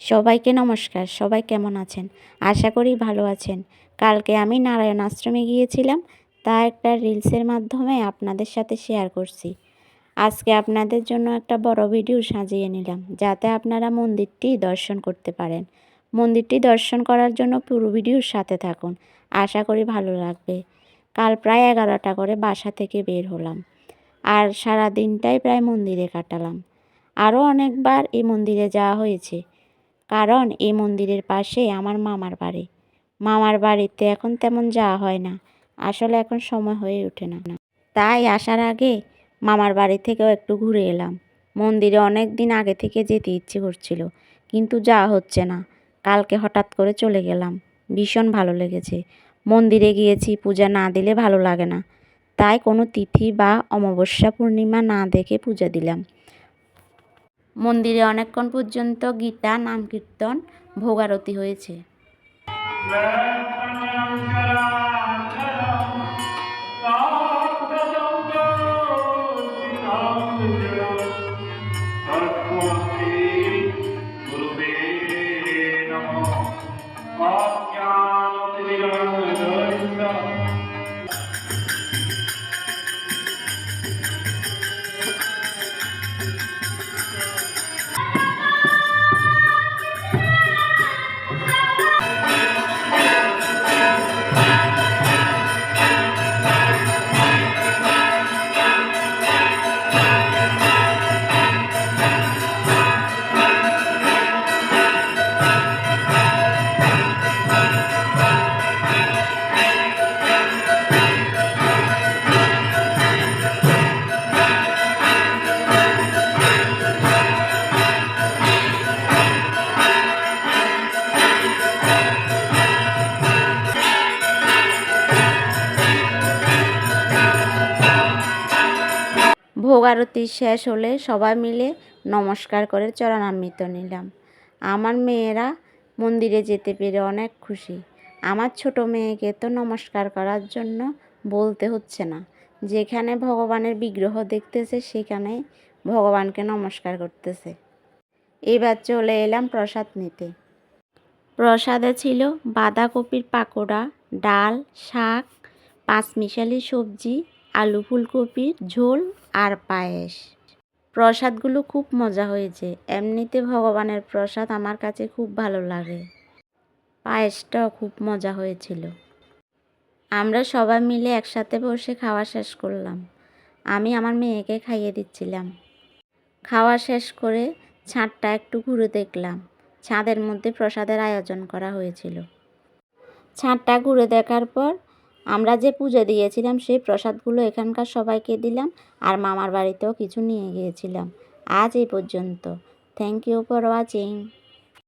সবাইকে নমস্কার, সবাই কেমন আছেন? আশা করি ভালো আছেন। কালকে আমি নারায়ণ আশ্রমে গিয়েছিলাম, তা একটা রিলসের মাধ্যমে আপনাদের সাথে শেয়ার করছি। আজকে আপনাদের জন্য একটা বড় ভিডিও সাজিয়ে নিলাম, যাতে আপনারা মন্দিরটি দর্শন করতে পারেন। মন্দিরটি দর্শন করার জন্য পুরো ভিডিওর সাথে থাকুন, আশা করি ভালো লাগবে। কাল প্রায় এগারোটা করে বাসা থেকে বের হলাম, আর সারা দিনটাই প্রায় মন্দিরে কাটালাম। আরও অনেকবার এই মন্দিরে যাওয়া হয়েছে কারণ এই মন্দিরের পাশে আমার মামার বাড়ি। মামার বাড়িতে এখন তেমন যাওয়া হয় না। আসলে এখন সময় হয়ে ওঠে না। তাই আসার আগে মামার বাড়ি থেকেও একটু ঘুরে এলাম। মন্দিরে অনেক দিন আগে থেকে যেতে ইচ্ছে করছিল, কিন্তু যাওয়া হচ্ছে না। কালকে হঠাৎ করে চলে গেলাম। ভীষণ ভালো লেগেছে। মন্দিরে গিয়েছি, পূজা না দিলে ভালো লাগে না। তাই কোনো তিথি বা অমাবস্যা পূর্ণিমা না দেখে পূজা দিলাম। মন্দিরে অনেকক্ষণ পর্যন্ত গীতা নাম কীর্তন ভোগারতি হয়েছে। ভোগ আরতি শেষ হলে সবাই মিলে নমস্কার করে চরণামৃত নিলাম। আমার মেয়েরা মন্দিরে যেতে পেরে অনেক খুশি। আমার ছোট মেয়েকে তো নমস্কার করার জন্য বলতে হচ্ছে না। যেখানে ভগবানের বিগ্রহ দেখতেছে, সেখানে ভগবানকে নমস্কার করতেছে। এবার চলে এলাম প্রসাদ নিতে। প্রসাদে ছিল বাঁধাকপির পাকোড়া, ডাল, শাক, পাঁচমিশালি সবজি আলু ফুলকপির ঝোল আর পায়েস। প্রসাদগুলো খুব মজা হয়েছে। এমনিতে ভগবানের প্রসাদ আমার কাছে খুব ভালো লাগে। পায়েসটাও খুব মজা হয়েছিল। আমরা সবাই মিলে একসাথে বসে খাওয়া শেষ করলাম। আমি আমার মেয়েকে খাইয়ে দিচ্ছিলাম। খাওয়া শেষ করে ছাদটা একটু ঘুরে দেখলাম। ছাদের মধ্যে প্রসাদের আয়োজন করা হয়েছিল। ছাদটা ঘুরে দেখার পর আমরা যে পুজো দিয়েছিলাম, সেই প্রসাদগুলো এখানকার সবাইকে দিলাম আর মামার বাড়িতেও কিছু নিয়ে গিয়েছিলাম। আজ এই পর্যন্ত। Thank you for watching